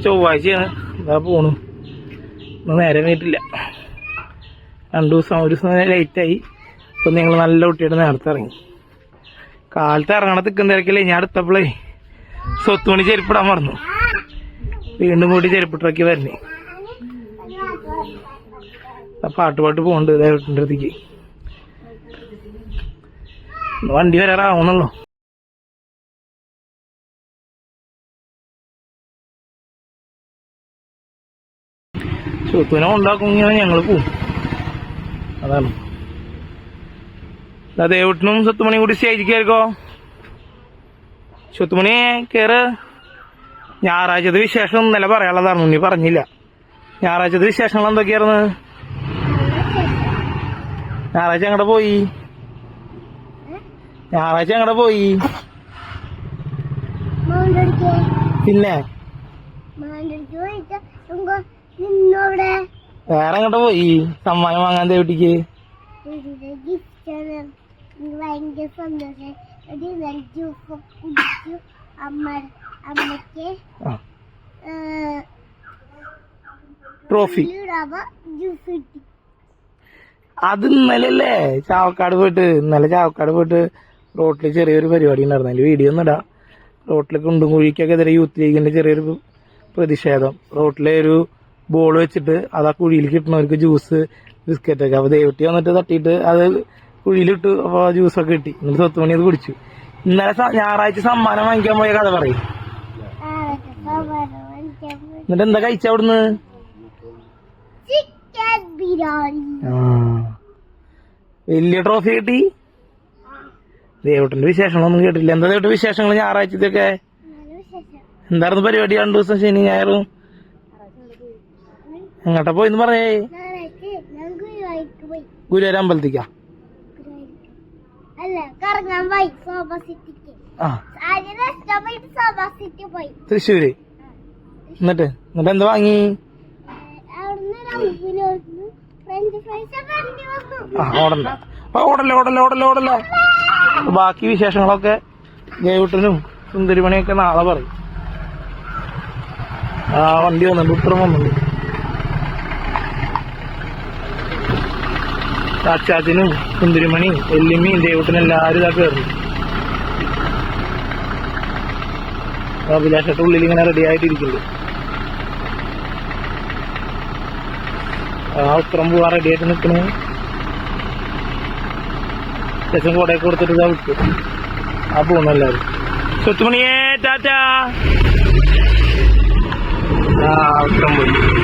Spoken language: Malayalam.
ചൊവ്വാഴ്ചയാണ് ഇതാ പോണു. ഇന്ന് നേരെ വീട്ടില്ല രണ്ടു ദിവസം ഒരു ദിവസം ലേറ്റായി ഇപ്പൊ നിങ്ങൾ നല്ല കുട്ടിയുടെ നേരത്തെ ഇറങ്ങി. കാലത്ത് ഇറങ്ങണ തിക്കും തിരക്കില്ലേ ഞാൻ അടുത്തപ്പോഴേ സ്വത്തുമണി ചെരുപ്പിടാൻ മറന്നു. വീണ്ടും കൂടി ചെരുപ്പിട്ടിറക്കി വരണേ. പാട്ട് പാട്ട് പോകണ്ട് ദേവട്ടിന്റെ അടുത്തേക്ക്. വണ്ടി വരാറാവണല്ലോ. ചുത്തുവിനെ ഇങ്ങനെ ഞങ്ങൾ പോവും. അതാണ്. അതെ ദേവട്ടിനും സ്വത്തുമണി കൂടി സ്റ്റേജിക്കായിരിക്കോ സ്വത്തുമണി കയറ് ഞായറാഴ്ചത്തെ വിശേഷം ഇന്നലെ പറയാനുള്ളതാണ് ഉണ്ണി പറഞ്ഞില്ല. ഞായറാഴ്ചത്തെ വിശേഷങ്ങൾ എന്തൊക്കെയായിരുന്നു? ഞായറാഴ്ച അങ്ങടെ പോയി? ഞായറാഴ്ച അങ്ങടെ പോയി? പിന്നെ? വേറെ എങ്ങോട്ട് പോയി? സമ്മാനം വാങ്ങാൻ ദേവട്ടിക്ക് വീടിന്റെ ഗിഫ്റ്റാണ് എനിക്ക് ഭയങ്കര സന്തോഷം. ഒരു ജ്യൂസ് കുടിച്ചു. അമ്മ അമ്മയ്ക്ക് ആ. ട്രോഫി അത് ഇന്നലല്ലേ ചാവക്കാട് പോയിട്ട് ഇന്നലെ ചാവക്കാട് പോയിട്ട് റോട്ടിൽ ചെറിയൊരു പരിപാടി ഉണ്ടായിരുന്നു. അതിൽ വീഡിയോ ഒന്നും ഇടാം. റോട്ടിൽ കുണ്ടും കുഴിക്കൊക്കെതിരെ യൂത്ത് ലീഗിന്റെ ചെറിയൊരു പ്രതിഷേധം. റോട്ടിലെ ഒരു ബോൾ വെച്ചിട്ട് അത് ആ കുഴിയിൽ കിട്ടുന്നവർക്ക് ജ്യൂസ് ബിസ്ക്കറ്റ് ഒക്കെ. അപ്പൊ ദേവട്ടി വന്നിട്ട് തട്ടിയിട്ട് അത് കുഴിയിലിട്ട് അപ്പൊ ജ്യൂസൊക്കെ കിട്ടി. എന്നിട്ട് സ്വത്തുമണി അത് കുടിച്ചു. ഇന്നലെ ഞായറാഴ്ച സമ്മാനം വാങ്ങിക്കാൻ പോയ കഥ പറയും. എന്നിട്ട് എന്താ കഴിച്ച അവിടുന്ന്? ആ. വലിയ ട്രോഫി കിട്ടി? ദേവട്ടന്റെ വിശേഷങ്ങളൊന്നും കേട്ടില്ല എന്താ ദേവട്ട വിശേഷങ്ങൾ ഞായറാഴ്ചത്തൊക്കെ? എന്തായിരുന്നു പരിപാടി രണ്ടു ദിവസം ശനി ഞായറും? എങ്ങോട്ടാ പോയിന്ന് പറയേ. ഗുരുവായൂർ അമ്പലത്തിക്കാ? തൃശ്ശൂര്. എന്നിട്ട് എന്നിട്ട് എന്താ വാങ്ങി? ഓടല്ലോ ഓടല്ലോ. ഓടണ്ട ഓടല്ലേ ഓടല്ലേ ഓടല്ലേ ഓടല്ലേ? ബാക്കി വിശേഷങ്ങളൊക്കെ ജയവിട്ടനും സുന്ദരിമണിയൊക്കെ നാളെ പറയും. ആ വണ്ടി വന്നിട്ടുണ്ട് ഉത്തരം വന്നുണ്ട് സാക്ഷാത്തിനും സുന്ദരിമണി എല്ലിമ്മയും ദേവട്ടനും എല്ലാവരും ഇതാ കയറി അഭിലാഷത്തെ ഉള്ളിൽ ഇങ്ങനെ റെഡി ആയിട്ടിരിക്കുള്ളൂ ആ ഉത്തരം പോവാ റെഡി ആയിട്ട് നിൽക്കണു. ശേഷം കൂടെ കൊടുത്തിട്ട് ഇതാ വിട്ടു. ആ പോകുന്നു എല്ലാവരും സ്വത്തുമണിയേ ടാറ്റാ. ആ ഉത്തരം പോയി.